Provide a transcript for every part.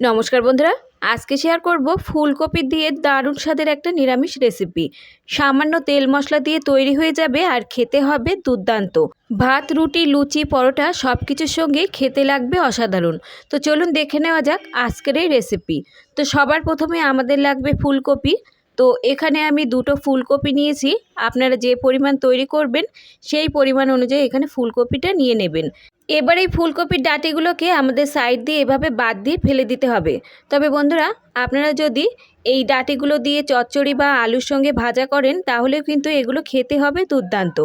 নমস্কার বন্ধুরা, আজকে শেয়ার করব ফুলকপি দিয়ে দারুণ স্বাদের একটা নিরামিষ রেসিপি সামান্য তেল মশলা দিয়ে তৈরি হয়ে যাবে আর খেতে হবে দুর্দান্ত। ভাত, রুটি, লুচি, পরোটা সব কিছুর সঙ্গে খেতে লাগবে অসাধারণ। তো চলুন দেখে নেওয়া যাক আজকের এই রেসিপি তো সবার প্রথমে আমাদের লাগবে ফুলকপি। তো এখানে আমি দুটো ফুলকপি নিয়েছি। আপনারা যে পরিমাণ তৈরি করবেন, সেই পরিমাণ অনুযায়ী এখানে ফুলকপিটা নিয়ে নেবেন। এবার এই ফুলকপির ডাঁটিগুলোকে আমাদের সাইড দিয়ে এভাবে বাদ দিয়ে ফেলে দিতে হবে। তবে বন্ধুরা, আপনারা যদি এই ডাঁটিগুলো দিয়ে চচ্চড়ি বা আলুর সঙ্গে ভাজা করেন, তাহলেও কিন্তু এগুলো খেতে হবে দুর্দান্ত।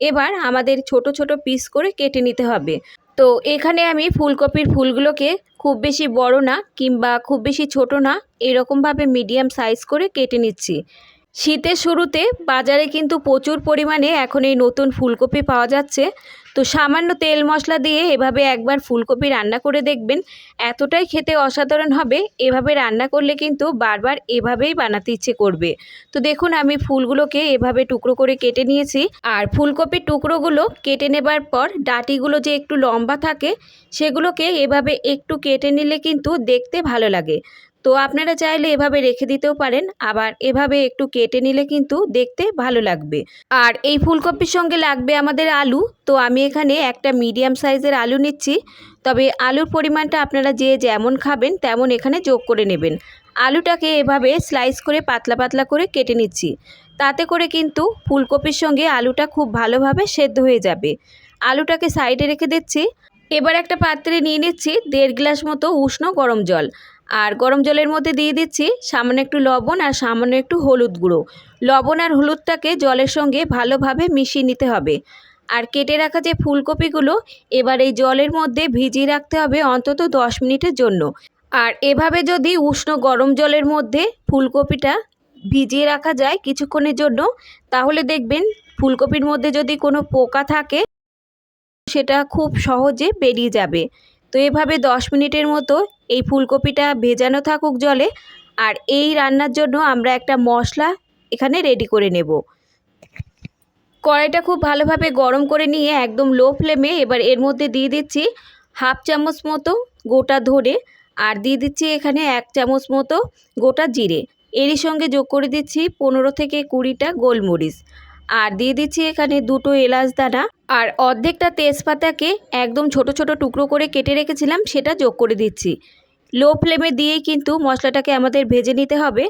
এবার আমাদের ছোট ছোট পিস করে কেটে নিতে হবে। তো এখানে আমি ফুলকপির ফুলগুলোকে খুব বেশি বড় না কিংবা খুব বেশি ছোট না, এরকমভাবে মিডিয়াম সাইজ করে কেটে নিচ্ছি। শীতের শুরুতে বাজারে কিন্তু প্রচুর পরিমাণে এখন এই নতুন ফুলকপি পাওয়া যাচ্ছে। তো সামান্য তেল মশলা দিয়ে এভাবে একবার ফুলকপি রান্না করে দেখবেন, এতটাই খেতে অসাধারণ হবে। এভাবে রান্না করলে কিন্তু বারবার এভাবেই বানাতে ইচ্ছে করবে। তো দেখুন, আমি ফুলগুলোকে এভাবে টুকরো করে কেটে নিয়েছি। আর ফুলকপির টুকরোগুলো কেটে নেবার পর ডাটিগুলো যে একটু লম্বা থাকে, সেগুলোকে এভাবে একটু কেটে নিলে কিন্তু দেখতে ভালো লাগে। তো আপনারা চাইলে এভাবে রেখে দিতেও পারেন, আবার এভাবে একটু কেটে নিলে কিন্তু দেখতে ভালো লাগবে। আর এই ফুলকপির সঙ্গে লাগবে আমাদের আলু, তো আমি এখানে একটা মিডিয়াম সাইজের আলু নিচ্ছি। তবে আলুর পরিমাণটা আপনারা যে যেমন খাবেন তেমন এখানে যোগ করে নেবেন। আলুটাকে এভাবে স্লাইস করে পাতলা পাতলা করে কেটে নিচ্ছি। তাতে করে কিন্তু ফুলকপির সঙ্গে আলুটা খুব ভালোভাবে সেদ্ধ হয়ে যাবে। আলুটাকে সাইডে রেখে দিচ্ছি। এবার একটা পাত্রে নিয়ে নিচ্ছি দেড় গ্লাস মতো উষ্ণ গরম জল। আর গরম জলের মধ্যে দিয়ে দিচ্ছি সামান্য একটু লবণ আর সামান্য একটু হলুদ গুঁড়ো। লবণ আর হলুদটাকে জলের সঙ্গে ভালোভাবে মিশিয়ে নিতে হবে। আর কেটে রাখা যে ফুলকপিগুলো, এবার এই জলের মধ্যে ভিজিয়ে রাখতে হবে অন্তত দশ মিনিটের জন্য। আর এভাবে যদি উষ্ণ গরম জলের মধ্যে ফুলকপিটা ভিজিয়ে রাখা যায় কিছুক্ষণের জন্য, তাহলে দেখবেন ফুলকপির মধ্যে যদি কোনো পোকা থাকে, সেটা খুব সহজে বেরিয়ে যাবে। তো এভাবে দশ মিনিটের মতো এই ফুলকপিটা ভেজানো থাকুক জলে আর এই রান্নার জন্য আমরা একটা মশলা এখানে রেডি করে নেব। কড়াইটা খুব ভালোভাবে গরম করে নিয়ে একদম লো ফ্লেমে এবার এর মধ্যে দিয়ে দিচ্ছি হাফ চামচ মতো গোটা ধরে আর দিয়ে দিচ্ছি এখানে এক চামচ মতো গোটা জিরে। এরই সঙ্গে যোগ করে দিচ্ছি পনেরো থেকে কুড়িটা গোলমরিচ। আর দিয়ে দিচ্ছি এখানে দুটো এলাচ দানা। আর অর্ধেকটা তেজপাতাকে একদম ছোট ছোট টুকরো করে কেটে রেখেছিলাম, সেটা যোগ করে দিচ্ছি। লো ফ্লেমে দিয়েই কিন্তু মশলাটাকে আমাদের ভেজে নিতে হবে।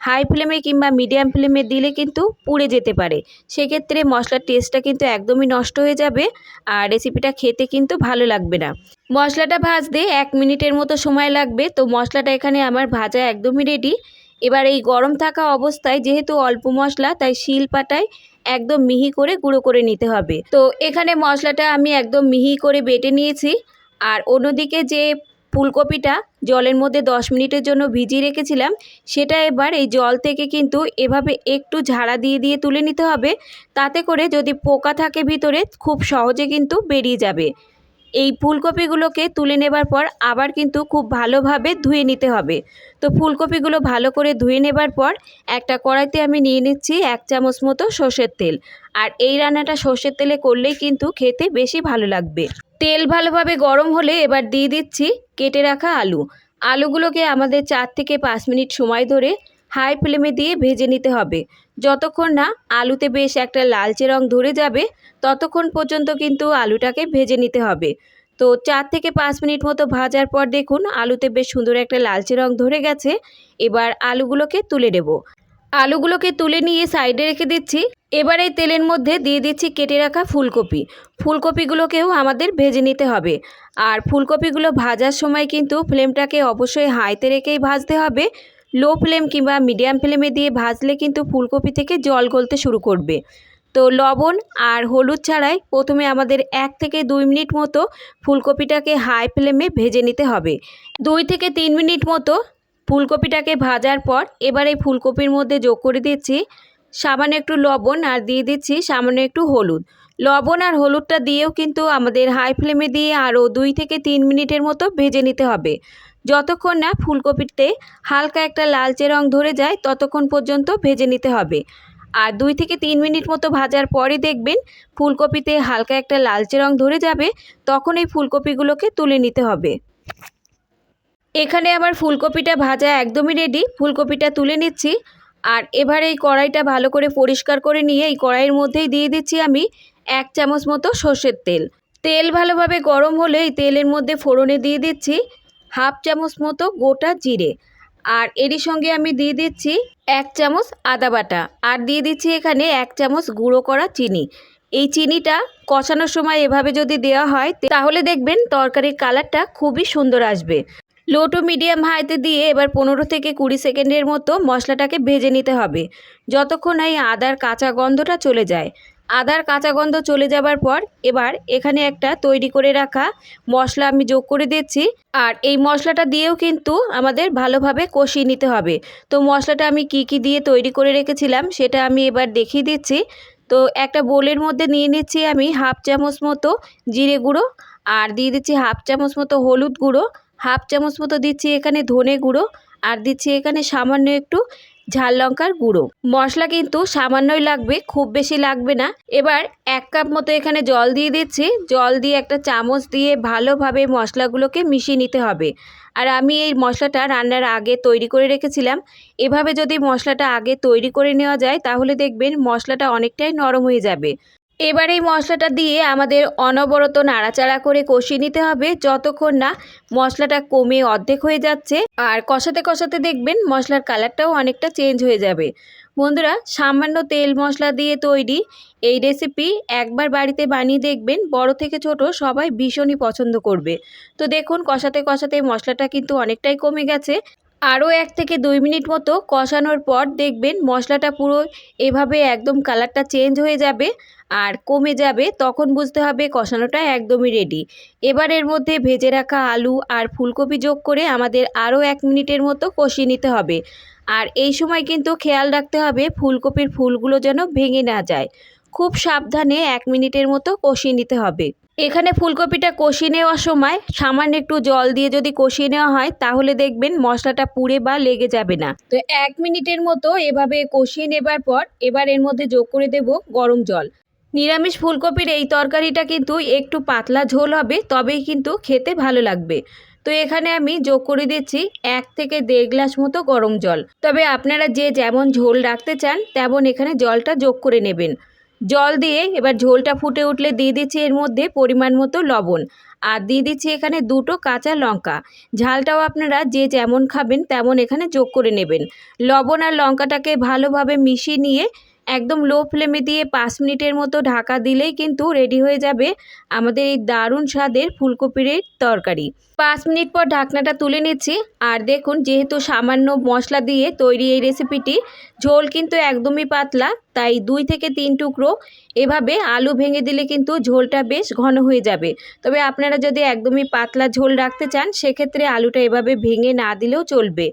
হাই ফ্লেমে কিংবা মিডিয়াম ফ্লেমে দিলে কিন্তু পুড়ে যেতে পারে। সেক্ষেত্রে মশলার টেস্টটা কিন্তু একদমই নষ্ট হয়ে যাবে আর রেসিপিটা খেতে কিন্তু ভালো লাগবে না। মশলাটা ভাজতে এক মিনিটের মতো সময় লাগবে। তো মশলাটা এখানে আমার ভাজা একদমই রেডি এবার এই গরম থাকা অবস্থায় যেহেতু অল্প মশলা, তাই শিল পাটায় একদম মিহি করে গুঁড়ো করে নিতে হবে। তো এখানে মশলাটা আমি একদম মিহি করে বেটে নিয়েছি। আর অন্যদিকে যে ফুলকপিটা জলের মধ্যে দশ মিনিটের জন্য ভিজিয়ে রেখেছিলাম, সেটা এবার এই জল থেকে কিন্তু এভাবে একটু ঝাড়া দিয়ে দিয়ে তুলে নিতে হবে। তাতে করে যদি পোকা থাকে ভিতরে, খুব সহজে কিন্তু বেরিয়ে যাবে। এই ফুলকপিগুলোকে তুলে নেবার পর আবার কিন্তু খুব ভালোভাবে ধুয়ে নিতে হবে। তো ফুলকপিগুলো ভালো করে ধুয়ে নেবার পর একটা কড়াইতে আমি নিয়ে নিচ্ছি এক চামচ মতো সর্ষের তেল। আর এই রান্নাটা সর্ষের তেলে করলেই কিন্তু খেতে বেশি ভালো লাগবে। তেল ভালোভাবে গরম হলে এবার দিয়ে দিচ্ছি কেটে রাখা আলু। আলুগুলোকে আমাদের চার থেকে পাঁচ মিনিট সময় ধরে হাই ফ্লেমে দিয়ে ভেজে নিতে হবে। যতক্ষণ না আলুতে বেশ একটা লালচে রং ধরে যাবে, ততক্ষণ পর্যন্ত কিন্তু আলুটাকে ভেজে নিতে হবে। তো চার থেকে পাঁচ মিনিট মতো ভাজার পর দেখুন আলুতে বেশ সুন্দর একটা লালচে রং ধরে গেছে। এবার আলুগুলোকে তুলে নেব। আলুগুলোকে তুলে নিয়ে সাইডে রেখে দিচ্ছি। এবার এই তেলের মধ্যে দিয়ে দিচ্ছি কেটে রাখা ফুলকপি। ফুলকপিগুলোকেও আমাদের ভেজে নিতে হবে। আর ফুলকপিগুলো ভাজার সময় কিন্তু ফ্লেমটাকে অবশ্যই হাইতে রেখেই ভাজতে হবে। লো ফ্লেম কিংবা মিডিয়াম ফ্লেমে দিয়ে ভাজলে কিন্তু ফুলকপি থেকে জল গলতে শুরু করবে। তো লবণ আর হলুদ ছাড়াই প্রথমে আমাদের এক থেকে দুই মিনিট মতো ফুলকপিটাকে হাই ফ্লেমে ভেজে নিতে হবে। দুই থেকে তিন মিনিট মতো ফুলকপিটাকে ভাজার পর এবার এই ফুলকপির মধ্যে যোগ করে দিচ্ছি সামান্য একটু লবণ আর দিয়ে দিচ্ছি সামান্য একটু হলুদ। লবণ আর হলুদটা দিয়েও কিন্তু আমাদের হাই ফ্লেমে দিয়ে আরও দুই থেকে তিন মিনিটের মতো ভেজে নিতে হবে। যতক্ষণ না ফুলকপিতে হালকা একটা লালচে রং ধরে যায়, ততক্ষণ পর্যন্ত ভেজে নিতে হবে। আর দুই থেকে তিন মিনিট মতো ভাজার পরে দেখবেন ফুলকপিতে হালকা একটা লালচে রং ধরে যাবে, তখন এই ফুলকপিগুলোকে তুলে নিতে হবে। এখানে আমার ফুলকপিটা ভাজা একদমই রেডি ফুলকপিটা তুলে নিচ্ছি। আর এবার এই কড়াইটা ভালো করে পরিষ্কার করে নিয়ে এই কড়াইয়ের মধ্যেই দিয়ে দিচ্ছি আমি এক চামচ মতো সর্ষের তেল। তেল ভালোভাবে গরম হলে এই তেলের মধ্যে ফোড়নে দিয়ে দিচ্ছি হাফ চামচ মতো গোটা জিরে। আর এরই সঙ্গে আমি দিয়ে দিচ্ছি এক চামচ আদা বাটা। আর দিয়ে দিচ্ছি এখানে এক চামচ গুঁড়ো করা চিনি। এই চিনিটা কষানোর সময় এভাবে যদি দেওয়া হয়, তাহলে দেখবেন তরকারির কালারটা খুবই সুন্দর আসবে। লো টু মিডিয়াম হাইতে দিয়ে এবার পনেরো থেকে কুড়ি সেকেন্ডের মতো মশলাটাকে ভেজে নিতে হবে। যতক্ষণ এই আদার কাঁচা গন্ধটা চলে যায়। আদার কাঁচা গন্ধ চলে যাবার পর এবার এখানে একটা তৈরি করে রাখা মশলা আমি যোগ করে দিচ্ছি। আর এই মশলাটা দিয়েও কিন্তু আমাদের ভালোভাবে কষিয়ে নিতে হবে। তো মশলাটা আমি কি কি দিয়ে তৈরি করে রেখেছিলাম সেটা আমি এবার দেখিয়ে দিচ্ছি। তো একটা বোলের মধ্যে নিয়ে নিচ্ছি আমি হাফ চামচ মতো জিরে গুঁড়ো আর দিয়ে দিচ্ছি হাফ চামচ মতো হলুদ গুঁড়ো। হাফ চামচ মতো দিচ্ছি এখানে ধনে গুঁড়ো। আর দিচ্ছি এখানে সামান্য একটু ঝাল লঙ্কার গুঁড়ো। মশলা কিন্তু সামান্যই লাগবে, খুব বেশি লাগবে না। এবার এক কাপ মতো এখানে জল দিয়ে দিচ্ছি। জল দিয়ে একটা চামচ দিয়ে ভালোভাবে মশলাগুলোকে মিশিয়ে নিতে হবে। আর আমি এই মশলাটা রান্নার আগে তৈরি করে রেখেছিলাম। এভাবে যদি মশলাটা আগে তৈরি করে নেওয়া যায়, তাহলে দেখবেন মশলাটা অনেকটাই নরম হয়ে যাবে। এবার এই মশলাটা দিয়ে আমাদের অনবরত নাড়াচাড়া করে কষিয়ে নিতে হবে। যতক্ষণ না মশলাটা কমে অর্ধেক হয়ে যাচ্ছে, আর কষাতে কষাতে দেখবেন মশলার কালারটাও অনেকটা চেঞ্জ হয়ে যাবে। বন্ধুরা, সামান্য তেল মশলা দিয়ে তৈরি এই রেসিপি একবার বাড়িতে বানিয়ে দেখবেন বড় থেকে ছোট সবাই ভীষণই পছন্দ করবে। তো দেখুন, কষাতে কষাতে মশলাটা কিন্তু অনেকটাই কমে গেছে। আরও এক থেকে দুই মিনিট মতো কষানোর পর দেখবেন মশলাটা পুরো এভাবে একদম কালারটা চেঞ্জ হয়ে যাবে আর কমে যাবে, তখন বুঝতে হবে কষানোটা একদমই রেডি এবার এর মধ্যে ভেজে রাখা আলু আর ফুলকপি যোগ করে আমাদের আরও এক মিনিটের মতো কষিয়ে নিতে হবে। আর এই সময় কিন্তু খেয়াল রাখতে হবে ফুলকপির ফুলগুলো যেন ভেঙে না যায়। খুব সাবধানে এক মিনিটের মতো কষিয়ে নিতে হবে। এখানে ফুলকপিটা কষিয়ে নেওয়ার সময় সামান্য একটু জল দিয়ে যদি কষিয়ে নেওয়া হয়, তাহলে দেখবেন মশলাটা পুড়ে বা লেগে যাবে না। তো এক মিনিটের মতো এভাবে কষিয়ে নেবার পর এবার এর মধ্যে যোগ করে দেব গরম জল। নিরামিষ ফুলকপির এই তরকারিটা কিন্তু একটু পাতলা ঝোল হবে, তবেই কিন্তু খেতে ভালো লাগবে। তো এখানে আমি যোগ করে দিচ্ছি এক থেকে দেড় গ্লাস মতো গরম জল। তবে আপনারা যে যেমন ঝোল রাখতে চান, তেমন এখানে জলটা যোগ করে নেবেন। জল দিয়ে এবার ঝোলটা ফুটে উঠলে দিয়ে দিচ্ছি এর মধ্যে পরিমাণ মতো লবণ। আর দিয়ে দিচ্ছি এখানে দুটো কাঁচা লঙ্কা। ঝালটাও আপনারা যে যেমন খাবেন তেমন এখানে যোগ করে নেবেন। লবণ আর লঙ্কাটাকে ভালোভাবে মিশিয়ে নিয়ে একদম লো ফ্লেমে দিয়ে পাঁচ মিনিটের মতো ঢাকা দিলেই কিন্তু রেডি হয়ে যাবে আমাদের এই দারুণ স্বাদের ফুলকপির তরকারি। পাঁচ মিনিট পর ঢাকনাটা তুলে নিচ্ছি। আর দেখুন, যেহেতু সামান্য মশলা দিয়ে তৈরি এই রেসিপিটি, ঝোল কিন্তু একদমই পাতলা, তাই দুই থেকে তিন টুকরো। এভাবে আলু ভেঙে দিলে কিন্তু ঝোলটা বেশ ঘন হয়ে যাবে। তবে আপনারা যদি একদমই পাতলা ঝোল রাখতে চান, সেক্ষেত্রে আলুটা এভাবে ভেঙে না দিলেও চলবে।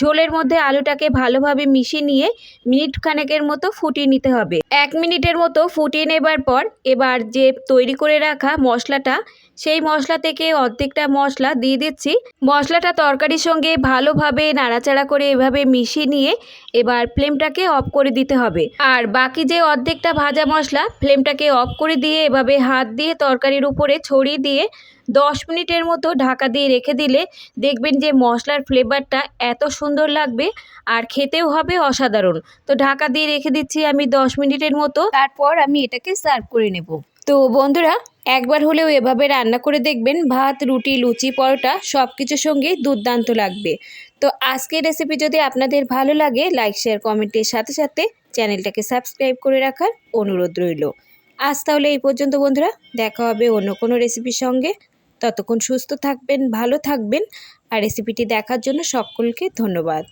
ঝোলের মধ্যে আলুটাকে ভালোভাবে মিশিয়ে নিয়ে মিনিট খানেকের মতো ফুটিয়ে নিতে হবে। এক মিনিটের মতো ফুটিয়ে নেবার পর এবার যে তৈরি করে রাখা মশলাটা, সেই মশলা থেকে অর্ধেকটা মশলা দিয়ে দিচ্ছি। মশলাটা তরকারির সঙ্গে ভালোভাবে নাড়াচাড়া করে এভাবে মিশিয়ে নিয়ে এবার ফ্লেমটাকে অফ করে দিতে হবে। আর বাকি যে অর্ধেকটা ভাজা মশলা, ফ্লেমটাকে অফ করে দিয়ে এভাবে হাত দিয়ে তরকারির উপরে ছড়িয়ে দিয়ে দশ মিনিটের মতো ঢাকা দিয়ে রেখে দিলে দেখবেন যে মশলার ফ্লেভারটা এত সুন্দর লাগবে আর খেতেও হবে অসাধারণ। তো ঢাকা দিয়ে রেখে দিচ্ছি আমি দশ মিনিটের মতো। তারপর আমি এটাকে সার্ভ করে নেব। তো বন্ধুরা, একবার হলেও এভাবে রান্না করে দেখবেন ভাত, রুটি, লুচি, পরোটা সব কিছুর সঙ্গে দুর্দান্ত লাগবে। তো আজকের রেসিপি যদি আপনাদের ভালো লাগে লাইক শেয়ার কমেন্টের সাথে সাথে চ্যানেলটাকে সাবস্ক্রাইব করে রাখার অনুরোধ রইল। আজ তাহলে এই পর্যন্ত বন্ধুরা, দেখা হবে অন্য কোনো রেসিপির সঙ্গে। ততক্ষণ সুস্থ থাকবেন ভালো থাকবেন। আর রেসিপিটি দেখার জন্য সকলকে ধন্যবাদ।